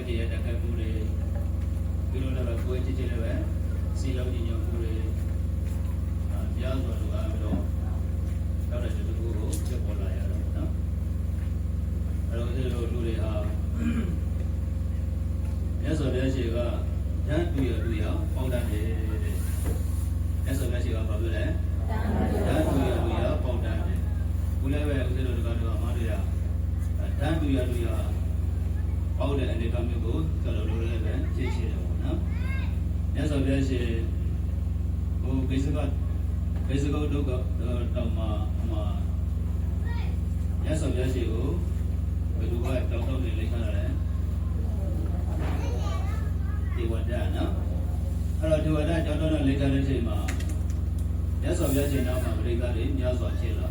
အကျရတက်ခတ်မှုတွေပြီးတော့လည်းကိုယ်ချစ်ချစ်လည်းပဲစီလုံးညီညွတ်မှုတွေအာကြားစွာလိုအားပြီးတော့တော့တဲ့တူကိုဖြစ်ပေါ်လာရတော့နော်အဲ့တော့ဒီလိုလူတွေဟာမြတ်စွာဘုရားရှိခိုးကဓာတ်တူရတူရပေါက်တတ်တယ်တဲ့မြတ်စွာဘုရားရှိခိုးကဘာပြောလဲဓာတ်တူရတူရပေါက်တတ်တယ်ခုလည်းပဲဦးဇင်းတို့ကတော့အမားတွေကဓာတ်တူရတူရပေါက်တဲ့အနေအထားမျိုးကိုကျွန်တော်တို့လည်းပဲသိချင်တယ်ပေါ့နော်မြတ်စွာဘုရားရှိ ဟိုကိစ္စကကိစ္စကုတ်တို့ကတော့မှအမှာမြတ်စွာဘုရားရှိကိုဘယ်လိုကတောင်းတနေလိမ့်ခါလဲဒီဝတ္တနော်အဲ့တော့ဒီဝတ္တတောင်းတနေလိမ့်ခါတဲ့ချိန်မှာမြတ်စွာဘုရားရှင်နောက်မှာပရိသတ်တွေများစွာရှင်းလာ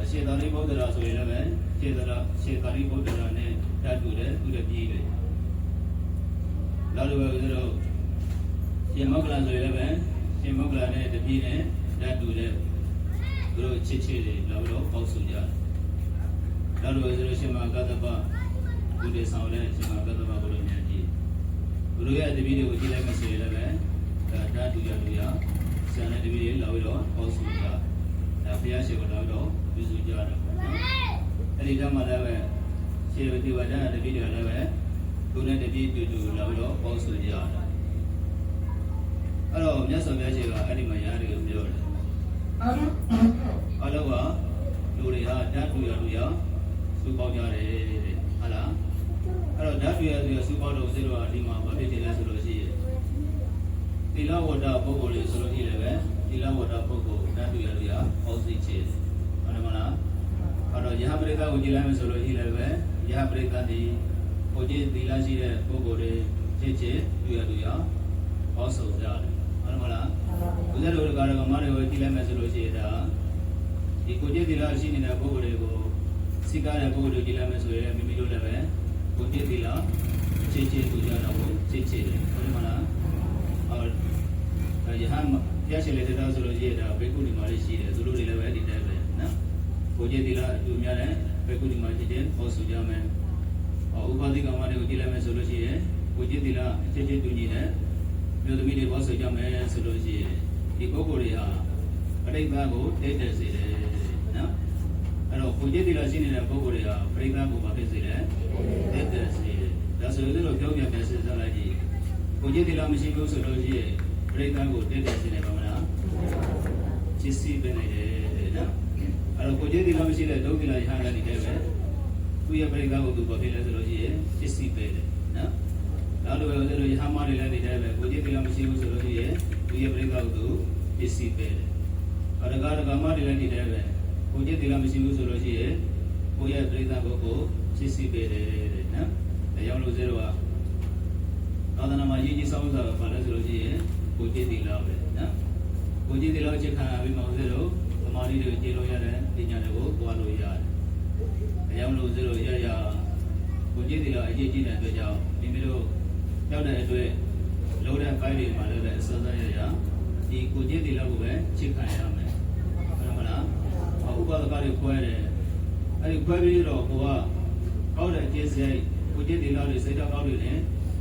အရှင်သာရိပုတ္တရာဆိုရင်လည်းရှင်းသလားရှင်သာရိပုတ္တရာနဲ့တတ်တူတယ်သူတပြည့်တယ်နောက်တစ်ခုကတော့ရှင်မောက္ကလဆိုရင်လည်း ရှင်မောက္ကလနဲ့တပြည့်နဲ့တတ်တူတယ်သူတို့ချစ်ချစ်တွေနောက်တော့ပေါက်စုကြတယ်နောက်တစ်ခုဆိုရှင်မကတ္တပဘုဒ္ဓဆောင်တဲ့ရှင်မကတ္တပဘုရားမြတ်ကြီးဘုရားရဲ့တပြည့်တွေကိုကြည့်လိုက်မှဆိုရင်လည်းဒါတတ်တူရတူရဆရာနဲ့တပြည့်တွေလောက်ပြီးတော့ပေါက်စုကြဒါဘုရားရှင်ကလောက်တော့ပြုစုကြတယ်ပေါ့နော်အဲ့ဒီတော့မှလည်းပဲရှင်ဝတိဝဒတပြည့်တွေလည်းပဲသူနဲ့တပြည့်တူတူလောက်ပြီးတော့ပေါက်စုကြတယ် အဲ့တော့မြတ်စွာဘုရားရှင်ကအဲ့ဒီမှာရားတွေကိုပြောတယ်အလောကလူတွေဟာဓာတ်တူရတူရစုပေါင်းကြတယ်တဲ့ဟုတ်လားအဲ့တော့ဓာတ်တူရတူရစုပေါင်းတော့စိတ်တော်ကဒီမှာဘာဖြစ်နေလဲဆိုလို့ရှိရင်သီလဝတ္တပုဂ္ဂိုလ်တွေဆိုလို့ရှိရင်လည်းသီလဝတ္တပုဂ္ဂိုလ်ဓာတ်တူရတူရဟောသိချေဟုတ်တယ်မလားအဲ့တော့ယဟပရိသတ်ကိုကြည်လိုက်မယ်ဆိုလို့ရှိရင်လည်းယဟပရိသတ်ဒီဟိုကြည်သီလရှိတဲ့ပုဂ္ဂိုလ်တွေချစ်ချစ်တူရတူရဟောဆိုကြတယ်ဟုတ်တယ်မလား ဘုရားတို့ကလည်းမတွေကိုကြည်လိုက်မယ်ဆိုလို့ရှိရင်ဒါဒီကိုကြည်သီလရှိနေတဲ့ပုဂ္ဂိုလ်တွေကိုစိတ်ကားတဲ့ပုဂ္ဂိုလ်တွေကြည်လိုက်မယ်ဆိုရင်မိမိတို့လည်းပဲကိုကြည်သီလချစ်ချစ်တူကြတော့ကိုချစ်ချစ်တယ်ဟုတ်တယ်မလားအော်ယဟန်ရရှိလေတဲ့ဆိုလို့ရှိရင်ဒါဘေကုဒီမာလေးရှိတယ်သူတို့တွေလည်းပဲဒီတိုင်းပဲနော်ကိုကြည်သီလအတူများတဲ့ဘေကုဒီမာချစ်တဲ့ဟောဆိုကြမယ်အော်ဥပါတိကမ္မတွေကိုကြည်လိုက်မယ်ဆိုလို့ရှိရင်ကိုကြည်သီလချစ်ချစ်တူညီတဲ့မြို့သမီးတွေဟောဆိုကြမယ်ဆိုလို့ရှိရင် ဒီပုဂ္ဂိုလ်တွေဟာအတိတ်ဘကိုတိတ်တက်စေတယ်နော်အဲ့တော့ကိုကြည်သီလရှိနေတဲ့ပုဂ္ဂိုလ်တွေဟာပရိသတ်ကိုမဖြစ်စေတယ်တိတ်တက်စေတယ်ဒါဆိုရင်တို့ပြောပြပြစဉ်းစားလိုက်ကြည့်ကိုကြည်သီလမရှိဘူးဆိုလို့ရှိရင်ပရိသတ်ကိုတိတ်တက်စေတယ်ပါမလားချစ်စီပဲနေတယ်နော်အဲ့တော့ကိုကြည်သီလမရှိတဲ့ဒုက္ခလာရဟန်းလည်းဒီတည်းပဲသူရဲ့ပရိသတ်ကိုသူဘာဖြစ်လဲဆိုလို့ရှိရင်ချစ်စီပဲတယ်နော်နောက်လိုပဲဆိုလို့ရဟန်းမတွေလည်းဒီတည်းပဲကိုကြည်သီလမရှိဘူးဆိုလို့ရှိရင် သူရဲ့ပရိသတ်ကိုသူချစ်စီပဲတယ်အရဂါရဂမတွေလည်းဒီတည်းပဲကိုကြည်သီလမရှိဘူးဆိုလို့ရှိရင်ကိုရဲ့ပရိသတ်ကိုကိုချစ်စီပဲတယ်တဲ့နော်ဒါကြောင့်လို့ဇေရောကသာသနာမှာရည်ကြီးစောင်းစားပါလဲဆိုလို့ရှိရင်ကိုကြည်သီလပဲနော်ကိုကြည်သီလချက်ခံရပြီးမှဇေရောသမာဓိတွေကျေလို့ရတယ်ပညာတွေကိုသွားလို့ရတယ်ဒါကြောင့်လို့ဇေရောရရကိုကြည်သီလအရေးကြီးတဲ့အတွက်ကြောင့်မိမိတို့ရောက်တဲ့အတွက် လုံးတဲ့ပိုင်းတွေမှာလည်းပဲအစစရရဒီကိုကြည်သီလကိုပဲချက်ခံရမယ်ဟုတ်မလားဥပဒကတွေခွဲတယ်အဲ့ဒီခွဲပြီးတော့ကိုကကောက်တဲ့အကျင့်စရိုက်ကိုကြည်သီလတွေစိတ်တော်ကောက်တွေနဲ့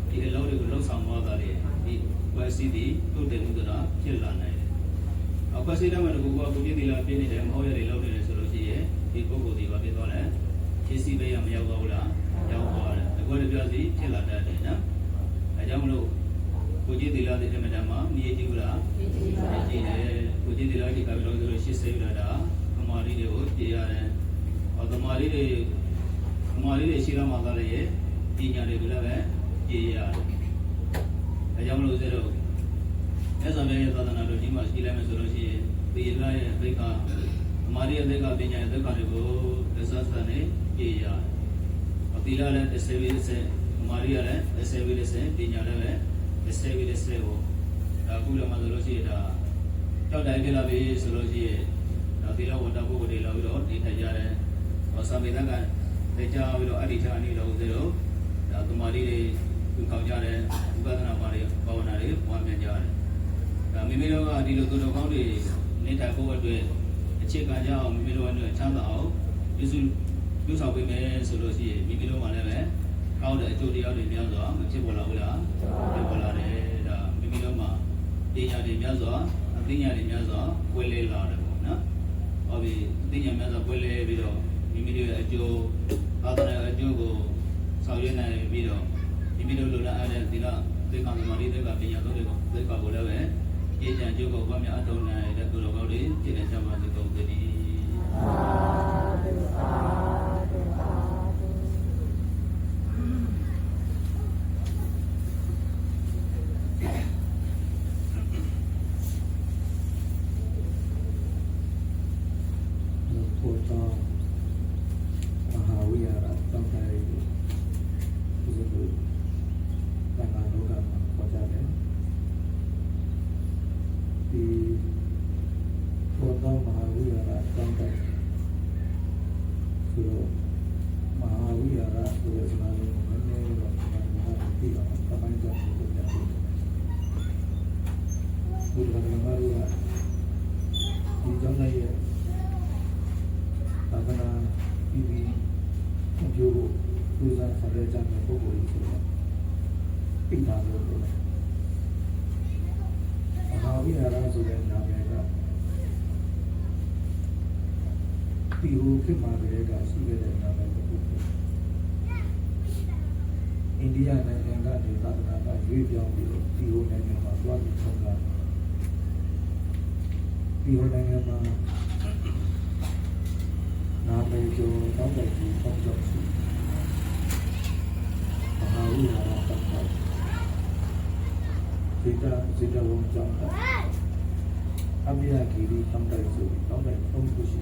ဒီအလုံးတွေကိုလှုပ်ဆောင်သွားတာလေဒီဝယ်စီတီတုတ်တယ်မှုဆိုတာဖြစ်လာနိုင်တယ်အကွက်စီတမန်တကူကကိုကြည်သီလပြည့်နေတယ်မဟုတ်ရတွေလုပ်နေတယ်ဆိုလို့ရှိရင်ဒီပုဂ္ဂိုလ်ဒီဘာဖြစ်သွားလဲခြေစီပဲရမရောက်တော့ဘူးလားရောက်သွားတယ်အကွက်တွေပြစီဖြစ်လာတတ်တယ်နော်အဲကြောင့်မလို့ ကိုကြည်သီလတဲ့ဓမ္မဓမ္မမြည်ကြည့်ဘူးလားမြည်ကြည့်တယ်ကိုကြည်သီလဒီကပြီးတော့ဆိုလို့ရှစ်စိတ်လာတာသမာဓိတွေကိုပြရတယ်ဟောသမာဓိတွေသမာဓိတွေရှိတော့မှသာလေပညာတွေကိုလည်းပဲပြရတယ်အဲကြောင့်မလို့ဆိုတော့အဲ့ဆိုလည်းသာသနာတော်ဒီမှာရှိလိုက်မယ်ဆိုလို့ရှိရင်ဒီလာရဲ့သိက္ခာသမာဓိရဲ့သိက္ခာပညာရဲ့သိက္ခာတွေကိုသစ္စာစံနဲ့ပြရတယ်အတိလာလည်းတစ်ဆယ်ပြီးတစ်ဆယ်သမာဓိရလည်းတစ်ဆယ်ပြီးတစ်ဆယ်ပညာလည်းပဲ တစ်ဆယ်ပြီးတစ်ဆယ်ကိုဒါခုလည်းမှဆိုလို့ရှိရင်ဒါကြောက်တိုင်းပြလာပြီဆိုလို့ရှိရင်ဒါသီလဝတ္တပုဂ္ဂိုလ်တွေလာပြီးတော့နေထိုင်ကြတယ်ဟောသံမေတ္တကတေချာပြီးတော့အဋ္ဌိချာအနေတော်ဦးစေတော့ဒါသမာဓိတွေသူကောင်းကြတယ်ဝိပဿနာပါတွေဘာဝနာတွေပွားများကြတယ်ဒါမိမိတို့ကဒီလိုသူတော်ကောင်းတွေနေထိုင်ဖို့အတွက်အခြေခံကြအောင်မိမိတို့ကချမ်းသာအောင်ပြုစုပြုဆောင်ပေးမယ်ဆိုလို့ရှိရင်မိမိတို့ကလည်းပဲကောင်းတဲ့အကျိုးတရားတွေများစွာမဖြစ်ပေါ်လာဘူးလားဖြစ်ပေါ်လာတယ်ဒါမိမိတို့မှာ ပညာတွေများစွာအသိဉာဏ်တွေများစွာပွင့်လင်းလာတယ်ပေါ့နော်ဟောပြီအသိဉာဏ်များစွာပွင့်လင်းပြီးတော့မိမိတို့ရဲ့အကျိုးသာသနာအကျိုးကိုဆောင်ရွက်နိုင်ပြီးတော့မိမိတို့လိုလားအပ်တဲ့သီလသေကံသမာဓိသေကပညာတို့တွေကိုသေကကိုလည်းပဲကျေချံကျိုးကိုဘာများအထောက်နိုင်တဲ့သူတော်ကောင်းတွေပြည့်နေကြပါစေကုန်သတည်းထို့ကြောင့်မဟာဝိဟာရတောင်းတရည်ဒီလိုတန်ခါလောကမှာပေါ်ကြတယ်ဒီထို့ကြောင့်မဟာဝိဟာရတောင်းတဆိုတော့မဟာဝိဟာရဆိုတဲ့စကားလေးကိုနည်းနည်းတော့ဘာမှသိတော့တမိုင်းကြောင့်ပြောပြတယ်ဘုရားကမာရူကဒီကြောင့်လည်း သာသနာပြီးပြီးအကျိုးကိုပူဇော်ဆောင်ရကြတဲ့ပုဂ္ဂိုလ်ကြီးဆိုတော့ပိဋကလို့ပြောတယ်။မဟာဝိဟာရဆိုတဲ့နာမည်က ဒီဟိုခေတ်မှာတည်းကရှိခဲ့တဲ့နာမည်တစ်ခုပဲ။အိန္ဒိယနိုင်ငံကနေသာသနာ့ကရွေးပြောင်းပြီးတော့ဒီဟိုနိုင်ငံမှာသွားပြီးဆုံးတာဒီဟိုနိုင်ငံမှာနာမည်ကျော်တောင်းတကြီးပေါင်းကျော်ရှိမဟာဝိဟာရတတ်တာဇေတဇေတဝံကျောင်းတာ အမြာဂီရီတောင်းတဆိုတောင်းတသုံးခုရှိ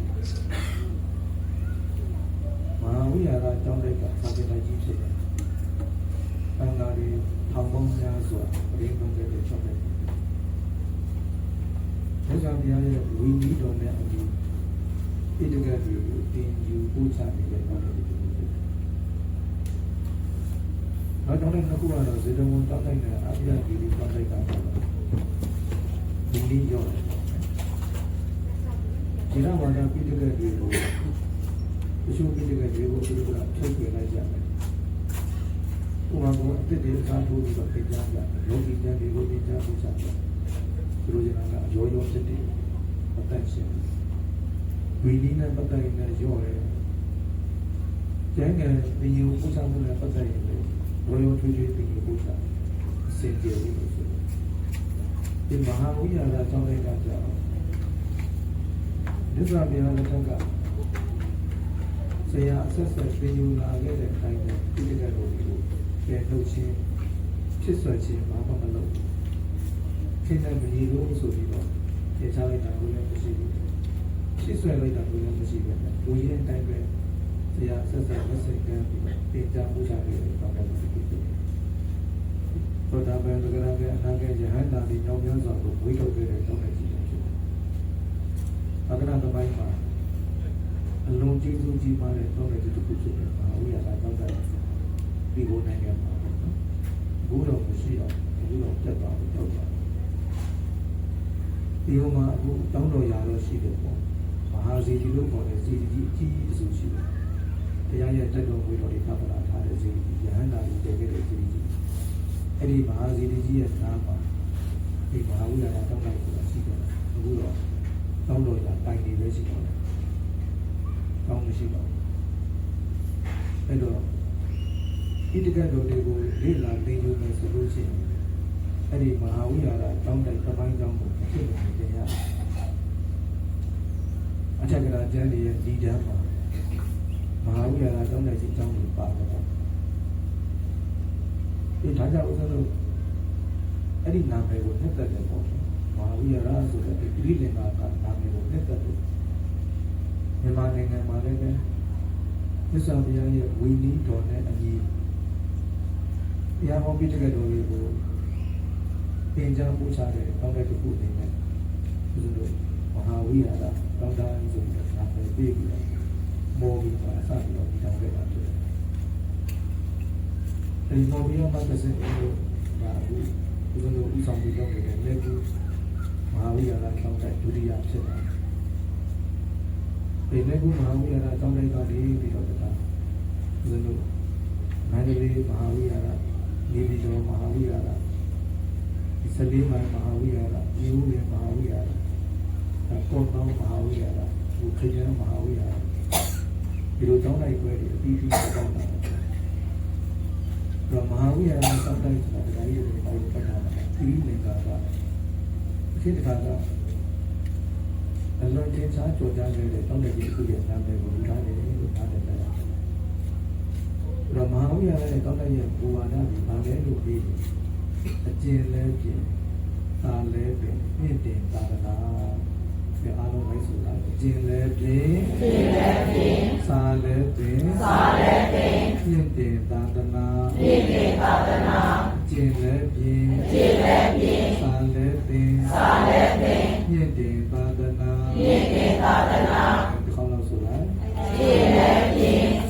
မဟာဝိဟာရကျောင်းတဲ့ကစာပေကြီးဖြစ်တယ်။တန်ဃာတွေထောင်ပေါင်းများစွာပြည်ကုန်တဲ့ချုပ်တယ်။ဒါကြောင့်ဘုရားရဲ့ဝိနည်းတော်နဲ့အတူဣတကတ်တွေကိုတင်ယူပို့ချနေတဲ့ဘာလို့ဒီလိုဖြစ်လဲ။နောက်တော့လည်းခုကတော့ဇေတဝန်တောက်လိုက်တဲ့အပြည့်အစုံတောက်လိုက်တာပါ။ဒီလေးရောတယ်။ ဒီတော့ဘာသာဣတကတ်တွေကိုအရှုံးဣတကတ်တွေကိုသူတို့ကထုတ်ပြလိုက်ကြတယ်။ဥပမာကအစ်တဲ့အခါထိုးပြီးတော့ပြင်ကြတယ်။လောကီဉာဏ်တွေကိုပြင်ကြပို့ချတယ်။သူတို့ကလည်းအရောရောဖြစ်တယ်။အသက်ရှင်တယ်။ဝီလီနဲ့ပတ်သက်ရင်လည်းရော့တယ်။ကျန်ကပြည်ယူပူဇော်မှုနဲ့ပတ်သက်ရင်လည်းရောရောထွေးထွေးပြည်ယူပူဇော်အစင်ပြေလို့ဆိုတယ်။ဒီမဟာဝိဟာရကျောင်းလေးကကြောင့် ဒုက္ခပြေရတဲ့ကဆရာအဆက်ဆက်ပြည်ယူလာခဲ့တဲ့အတိုင်းပဲဒီကဲတော်ကိုကဲထုတ်ချင်းဖြစ်ဆွခြင်းဘာမှမလုပ်ဘူး။ဖြစ်တဲ့မကြီးလို့ဆိုပြီးတော့ထေချလိုက်တာကိုလည်းမရှိဘူး။ရှစ်ဆွဲလိုက်တာကိုလည်းမရှိပဲ။လူကြီးတဲ့အတိုင်းပဲတရားဆက်ဆက်လက်ဆက်ကမ်းပြီးတင်ကြမှုချပြီးတော့တော့ဒီကိစ္စ။သောတာပန်သကရာကအနာဂတ်ယဟန္တာဒီညောင်းများစွာကိုဝိထုတ်ခဲ့တဲ့တောင်းတဲ့ကြီးဖြစ်တယ်။ အကနာတပိုင်းမှာအလုံးကြီးစုကြီးပါတဲ့တောင်းတဲ့ကြီးတစ်ခုဖြစ်တယ်။ဘာဝိရတာတောင်းတဲ့ဒီဘုံနိုင်ငံမှာပေါ့နော်။ဘုရောမရှိတော့ဘူးတော့တက်သွားပြီတော့သွားဒီဟိုမှာအခုတောင်းတော်ရာတော့ရှိတယ်ပေါ့မဟာဇီတိလို့ခေါ်တဲ့ဇီတိကြီးအကြီးအစုရှိတယ်တရားရဲ့တက်တော်ဝေတော်တွေသတ်တာထားတဲ့ဇီတိကြီးယဟန္တာကြီးတည်ခဲ့တဲ့ဇီတိကြီးအဲ့ဒီမဟာဇီတိကြီးရဲ့နားမှာဒီမဟာဝိရဒတောင်းလိုက်ဆိုတာရှိတယ်အခုတော့ တောင်းတော်ရာတိုင်နေပဲရှိတော့တယ်တောင်းမရှိတော့အဲ့တော့ဣတိကတ်တော်တွေကိုလေ့လာသင်ယူမယ်ဆိုလို့ရှိရင်အဲ့ဒီမဟာဝိရဒတောင်းတဲ့သမိုင်းကြောင်းကိုဖြစ်နေတယ်ရအထက်ကရာကျမ်းတွေရဲ့ဒီတန်းမှာမဟာဝိရဒတောင်းတဲ့စီကြောင်းကိုပါတော့ဒီဒါကြောင့်ဥစ္စာတို့အဲ့ဒီနာမည်ကိုနှစ်သက်တယ်ပေါ့ မဟာဝိရဒဆိုတဲ့ဒီလင်္ကာကနာမည်ကိုနှစ်သက်တယ်မြန်မာနိုင်ငံမှာလည်းပဲသစ္စာဘုရားရဲ့ဝိနည်းတော်နဲ့အညီတရားဟောပြီးတဲ့တော်လေးကိုသင်ကြားပို့ချတဲ့တောင်းတဲ့တစ်ခုအနေနဲ့ဒီလိုမဟာဝိဟာရတောင်းတဆိုပြီးတော့နာမည်ပေးပြီးတော့မော်ပြီးပါစပြီးတော့ဒီတောင်းခဲ့တာတွေ့တယ်။အဲဒီမော်ပြီးတော့မှတစ်စက်ကိုဒါအခုဒီလိုဥဆောင်ပြီးတော့လည်းလက်ကူ မဟာဝိဟာရတောင်းတဲ့ဒုတိယဖြစ်တာ။ဒီလက်ကူမဟာဝိဟာရတောင်းတဲ့ကလေးပြီးတော့ဒါဒီလိုနာန္တလေးမဟာဝိဟာရနေပြည်တော်မဟာဝိဟာရဒီစလေးမိုင်မဟာဝိဟာရမြို့ရမဟာဝိဟာရကောတောင်းမဟာဝိဟာရဘူခရမဟာဝိဟာရဒီလိုတောင်းလိုက်ပွဲတွေအပြီးပြီးတောင်းတာတော့မဟာဝိဟာရတောင်းတိုင်းဆိုတာဒါကြီးတွေပေါ့ပတ်တာဒီလင်္ကာက အဖြစ်တခါကအလွန်တင်စားကြော်ကြားခဲ့တဲ့တောင်းတဲ့ဒီခုရဲ့နာမည်ကိုလူထားတယ်လို့ထားတယ်လည်းတော့မဟာဝိဟာရရဲ့တောင်းတဲ့ရဲ့ဘူဝါဒဒီဘာလဲလို့ပြီးအကျဉ်းလဲပြင်သာလဲပြင်မြင့်တင်သာသနာဒီအားလုံးလိုက်ဆိုတာအကျဉ်းလဲပြင်အကျဉ်းလဲပြင်သာလဲပြင်သာလဲပြင်မြင့်တင်သာသနာမြင့်တင်သာသနာအ ကျဉ်းလဲပြင်အကျဉ်းလဲပြင်သာလဲပြင်သာလဲပြင်မြင့်တင်သာသနာမြင့်တင်သာသနာဒီခေါင်းလို့ဆိုတာအဲ့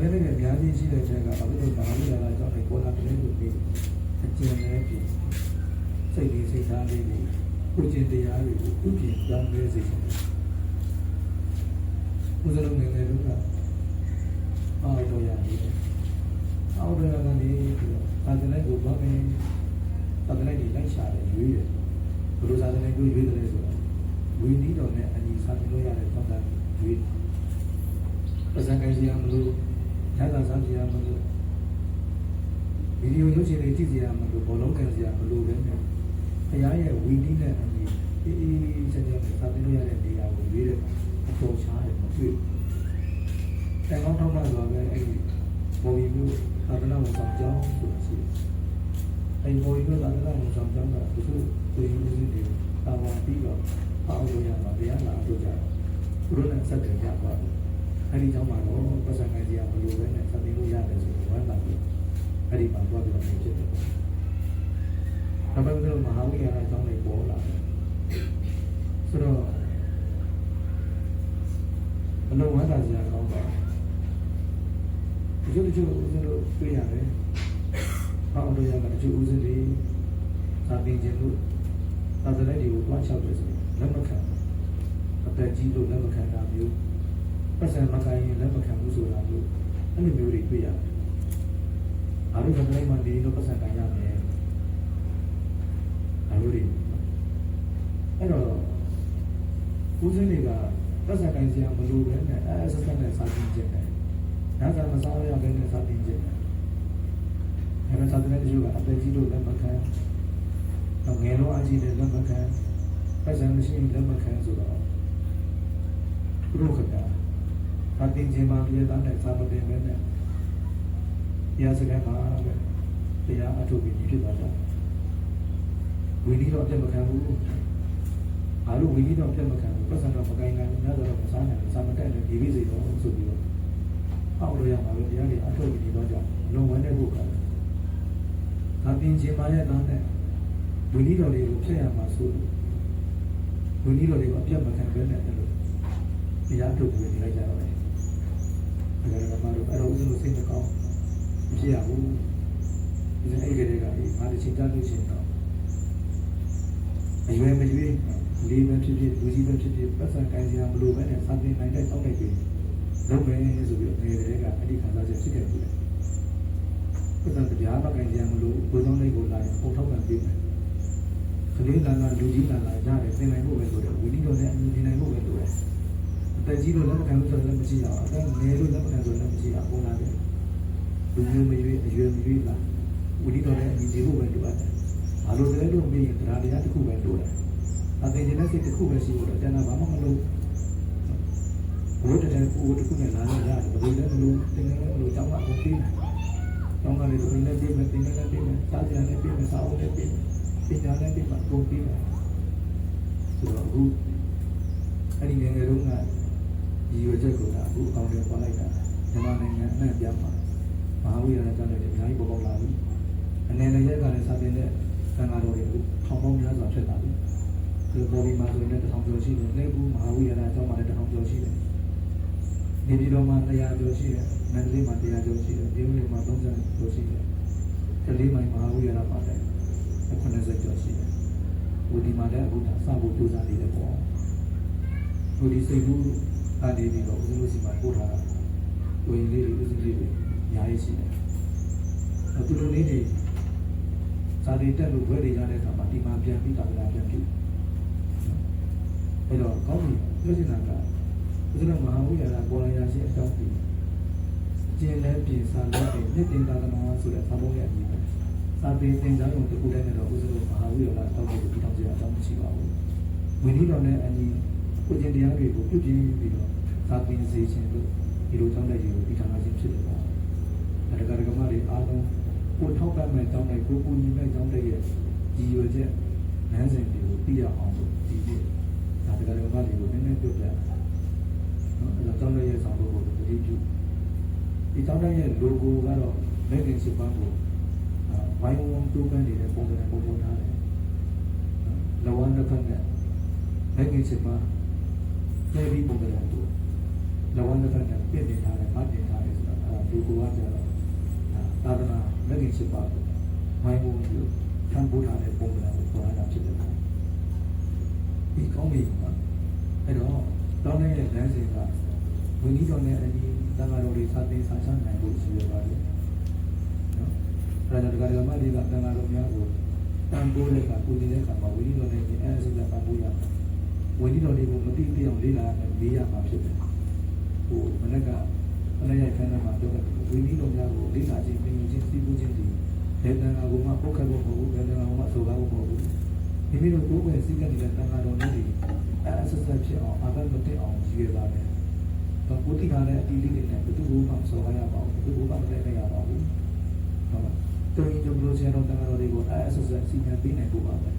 လိုက်တွေအများကြီးရှိတဲ့တဲ့ကဘာလို့မဟာဝိရကတောင်းတကိုလာတယ်လို့ပြီးအကျဉ်းနဲ့ပြီးစိတ်ကြီးစိတ်သားလေးတွေကိုကျင့်တရားတွေကိုပြုပြင်ပြောင်းလဲစေချင်တယ်။ဦးဇလုံးငယ်ငယ်တုန်းကအောက်တော်ရတယ်။အောက်တော်ရကနေပြီးတော့သာသနာ့ကိုဘာမင်းသာသနာ့ကြီးလိုက်ရှာတယ်ရွေးတယ်။ဘုလိုသာသနာ့ကိုရွေးတယ်ဆိုတော့ဝီနီးတော်နဲ့အညီစာသင်လို့ရတဲ့သောတာရွေးပဇံကကြီးရမလို့ ဓာတ်သာစားကြရမလို့ဗီဒီယိုရုပ်ရှင်တွေကြည့်ကြရမလို့ဘောလုံးကန်ကြရမလို့ပဲနဲ့ဘုရားရဲ့ဝီနီးနဲ့အညီအေးအေးချက်ချက်သာသင်လို့ရတဲ့နေရာကိုရွေးတယ်အပေါ်ချားတယ်မတွေ့တန်ကောင်းထောက်မှဆိုတော့အဲ့ဒီဘော်ဘီမျိုးသာသနာ့ဝန်ဆောင်ကြောင်းဆိုတာရှိတယ်အဲ့ဒီဘော်ဘီမျိုးသာသနာ့ဝန်ဆောင်ကြောင်းကသူတို့ကိုယ်ရင်းနေတယ်တာဝန်ပြီးတော့အောက်လို့ရမှာဘုရားလာတို့ကြတယ်သူတို့နဲ့ဆက်တယ်ကြပါဘူး အဲ့ဒီကြောင့်မှတော့ပတ်စံခံကြီးကဘလို့ပဲနဲ့ဆက်ပြီးလို့ရတယ်ဆိုတော့ဝမ်းသာပြီးအဲ့ဒီမှာတော့ပြီးတော့ဖြစ်တယ်။နောက်ပိုင်းတော့မဟာဝိဟာရအကြောင်းလေးပေါ်လာတယ်။ဆိုတော့ဘလို့ဝမ်းသာစရာကောင်းပါဒီလိုချို့ဦးဇင်းတို့တွေ့ရတယ်။အောက်လို့ရမှာတချို့ဦးဇင်းတွေသာပင်ကျင်လို့သာသနာ့တွေကိုတွားချောက်တယ်ဆိုလက်မခံအသက်ကြီးလို့လက်မခံတာမျိုး ပတ်စံမကိုင်းရင်လက်မခံဘူးဆိုတာမျိုးအဲ့လိုမျိုးတွေတွေ့ရတယ်။အားလုံးကလည်းမနေလို့ပတ်စံကိုင်းရမယ်။အားလုံးတွေအဲ့တော့ဦးစင်းတွေကပတ်စံကိုင်းစရာမလိုပဲနဲ့အဲဆက်ဆက်နဲ့စာသင်ကျင်တယ်။ဒါကမစားရဘဲနဲ့စာသင်ကျင်တယ်။အဲ့ဒါစာသင်တဲ့လူကအသက်ကြီးလို့လက်မခံတော့ငယ်တော့အကြီးနဲ့လက်မခံပတ်စံမရှိရင်လက်မခံဆိုတော့ဘုရားခတာ အတင်းချင်းမှာပြည်သားနဲ့စာမတင်ပဲနဲ့တရားစကားမှာပဲတရားအထုပ်ပြီးဖြစ်သွားတာဝိနည်းတော့ပြတ်မခံဘူးအားလုံးဝိနည်းတော့ပြတ်မခံဘူးပတ်စံတော့မကိုင်းနိုင်ဘူးညတော့မစားနိုင်ဘူးစာမတက်တဲ့ဒီပိစိတော့ဆိုပြီးတော့အောက်လို့ရမှာပဲတရားတွေအထုပ်ပြီးတော့ကြောင့်လုံဝန်းတဲ့ဖို့ကအတင်းချင်းမှာရဲ့သားနဲ့ဝိနည်းတော်တွေကိုဖျက်ရမှာဆိုလို့ဝိနည်းတော်တွေကိုအပြတ်မခံဘဲနဲ့အဲ့လိုတရားထုတ်ပြီးနေလိုက်ကြတော့တယ် အဲ့ဒါကမှတော့အဲ့တော့ဦးဇင်းတို့စိတ်မကောင်းမဖြစ်ရဘူးဒီအဲ့ဒီတွေကအေးဘာလို့ချိန်တတ်လို့ရှိရင်တော့အရွယ်မရွေးလေးပဲဖြစ်ဖြစ်လူကြီးပဲဖြစ်ဖြစ်ပတ်စံကိုင်းစရာမလိုပဲနဲ့စာသင်နိုင်တဲ့တောင်းလိုက်ပြီးလုပ်မယ်ဆိုပြီးတော့ငယ်တွေကအဲ့ဒီခံစားချက်ဖြစ်ခဲ့ပြီလေပတ်စံတရားမကိုင်းစရာမလိုဘုသုံးလေးကိုလာရင်ပုံထောက်ခံပြီးမယ်ကလေးလာလာလူကြီးလာလာရတယ်သင်နိုင်ဖို့ပဲဆိုတော့ဝီဒီယိုနဲ့အမြင်နိုင်ဖို့ပဲလို တယ်အသက်ကြီးလို့လက်မခံလို့ဆိုတော့မရှိတော့အသက်ငယ်လို့လက်မခံဆိုတော့မရှိတော့ပုံလာတယ်လူမျိုးမရွေးအရွယ်မရွေးလာဝီဒီယိုနဲ့အမြင်ဖို့ပဲလိုအပ်တယ်ဘာလို့လဲလို့မေးရင်တရားတရားတစ်ခုပဲလိုတယ်အသင်ကျင်တဲ့စိတ်တစ်ခုပဲရှိလို့တော့တဏှာဘာမှမလုပ်ဘုရားတဲ့ကိုယ်တစ်ခုနဲ့လာလို့ရတယ်ဘယ်လိုလဲမလို့တင်နေလဲမလို့ကြောင်းကအကုန်ပြီးတယ်ကြောင်းကလည်းဒီနေ့ပြေးမယ်တင်နေလည်းပြေးမယ်စားကြလည်းပြေးမယ်စားအောင်လည်းပြေးမယ်ပညာလည်းပြေးမှာကုန်ပြီးတယ်ဆိုတော့အခုအဲ့ဒီငယ်ငယ်တုန်းက ဒီရွယ်ချက်ကိုအခုအကောင့်တွေပေါ်လိုက်တာမြန်မာနိုင်ငံအနှံ့ပြားမှာမဟာဝိရဏကျောင်းတွေအများကြီးပေါ်ပေါက်လာပြီအနေနဲ့ရက်ကလည်းစာတင်တဲ့သံဃာတော်တွေအခုထောင်ပေါင်းများစွာဖြစ်လာပြီဒီပေါ်ဒီမှာဆိုရင်တစ်ထောင်ကျော်ရှိတယ်လက်ဘူးမဟာဝိရဏကျောင်းမှာလည်းတစ်ထောင်ကျော်ရှိတယ်နေပြည်တော်မှာ100ကျော်ရှိတယ်မန္တလေးမှာ100ကျော်ရှိတယ်ဒီလိုမှာ30ကျော်ရှိတယ်ကလေးမိုင်မဟာဝိရဏမှာလည်း80ကျော်ရှိတယ်ဝဒီမှာလည်းအခုဒါစဖို့ကြိုးစားနေတယ်ပေါ့ဝဒီစိတ်ကူး အနေပြီးတော့ဦးဇင်းတို့စီမှာပို့ထားတာဝင်းလေးတွေဦးဇင်းလေးတွေအများကြီးရှိတယ်အတူတူလေးတွေစာရီတက်လို့ဘွဲတွေရတဲ့အခါမှာဒီမှာပြန်ပြီးတာဝလာပြန်ပြုအဲ့တော့ကောင်းပြီပြောချင်တာကဦးဇင်းတို့မဟာဝိရဏပေါ်လာရရှိအကြောင်းပြီးကျင်လဲပြင်စာလဲပြင်နှစ်တင်သာသနာဆိုတဲ့သဘောရဲ့အကြီးပဲစာပေသင်ကြားရုံတခုတည်းနဲ့တော့ဦးဇင်းတို့မဟာဝိရဏတောက်ကိုပြီးတော့ကြရအောင်မရှိပါဘူးဝိနည်းတော်နဲ့အညီ ကိုကျင်တရားတွေကိုပြုပြင်ပြီးတော့စာပင်စေခြင်းလို့ဒီလိုကြောင်းတဲ့ရေကိုပြီးထားခြင်းဖြစ်တယ်ပေါ့အတကရကမတွေအားလုံးကိုထောက်ပံ့မဲ့ကြောင်းတဲ့ကိုကိုညီမဲ့ကြောင်းတဲ့ရဲ့ရည်ရွယ်ချက်နန်းစဉ်တွေကိုသိရအောင်လို့ဒီပြဒါတကရကမတွေကိုနည်းနည်းပြောပြနော်အဲတော့ကြောင်းတဲ့ရဲ့ဆောင်လို့ကိုတတိပြုဒီကြောင်းတဲ့ရဲ့ logo ကတော့ made in Japan ကိုဝိုင်းဝန်းတိုးပန်းနေတဲ့ပုံစံပုံပေါ်ထားတယ်လဝန္တဖက်နဲ့ made in Japan တဲ့ဒီပုံစံကိုလဝန္တဖက်နဲ့ပြည့်တင်ထားတယ်မတင်ထားတယ်ဆိုတာအဲ logo ကကျတော့သာသနာ made in Japan ကိုဝိုင်းဝန်းပြီးထမ်းပိုးထားတဲ့ပုံစံကိုပေါ်လာတာဖြစ်တယ်ဒီကောင်းပြီနော်အဲ့တော့တောင်းတဲ့လမ်းစဉ်ကဝိနည်းတော်နဲ့အညီသံဃာတော်တွေစာသင်စာချနိုင်ဖို့ရှိရပါတယ်နော်အဲ့ဒါတရားဓမ္မတွေကသံဃာတော်များကိုတန်ဖိုးတဲ့ကကိုယ်နေတဲ့ကမှာဝိနည်းတော်နဲ့အဲအစကတန်ဖိုးရ ဝိနည်းတော်တွေကိုမတိတိအောင်လေ့လာနဲ့လေးရမှာဖြစ်တယ်ဟိုမနေ့ကအနည်းရိုက်ခန်းထဲမှာပြောတဲ့ဝိနည်းတော်များကိုလေ့လာခြင်းပြင်ခြင်းစီးပူးခြင်းဒီဒေသနာကိုမှပုတ်ခတ်ဖို့မဟုတ်ဘူးဒေသနာကိုမှဆိုကားဖို့မဟုတ်ဘူးမိမိတို့ကိုယ်ပဲစိတ်ကနေတန်ဃာတော်တွေအဲအစစဖြစ်အောင်အဘမတက်အောင်ရည်ရပါတယ်တော့ကိုတိထားတဲ့အတီးလေးတွေနဲ့ဘယ်သူ့မှမစောရပါဘူးဘယ်သူ့မှမတက်ရပါဘူးဟုတ်လားတော်ရင်ကျွန်တော်ဆရာတော်တန်ဃာတော်တွေကိုအဲအစစစီမံပေးနိုင်ဖို့ပါပဲ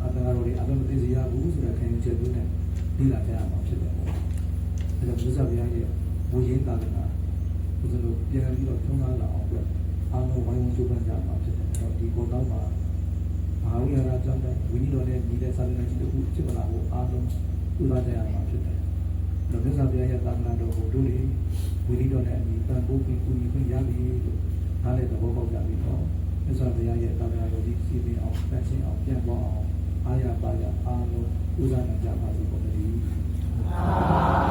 အတန်ဃာတော်တွေအဘမ တက်စီရဘူးဆိုတဲ့ခံယူချက်မျိုးနဲ့ဒီလာကြရမှာဖြစ်တယ်ပေါ့အဲဒါဘုရားဗျာရဲ့ဝိရင်းသာသနာဘုရားတို့ပြန်ပြီးတော့ထုံးကားလာအောင်အတွက်အားလုံးဝိုင်းဝန်းကြိုးပမ်းကြမှာဖြစ်တယ်တော့ဒီပေါ်တော့မှာမဟာဝိဟာရကျောင်းတဲ့ဝိနည်းတော်နဲ့ညီတဲ့စာသနာကြီးတစ်ခုဖြစ်လာဖို့အားလုံးဥပဒေကြရမှာဖြစ်တယ်။ဒါမြတ်စွာဘုရားရဲ့သာသနာတော်ကိုတို့လေဝိနည်းတော်နဲ့အညီတန်ဖိုးပြီးကုညီခွင့်ရပြီလို့နားလည်သဘောပေါက်ကြပြီတော့မြတ်စွာဘုရားရဲ့သာသနာတော်ကြီးစီပင်အောင်ပတ်ချင်းအောင်ပြန်ပေါ်အောင် အားရပါရအားလုံးဥစားနိုင်ကြပါစေကုန်သတည်း။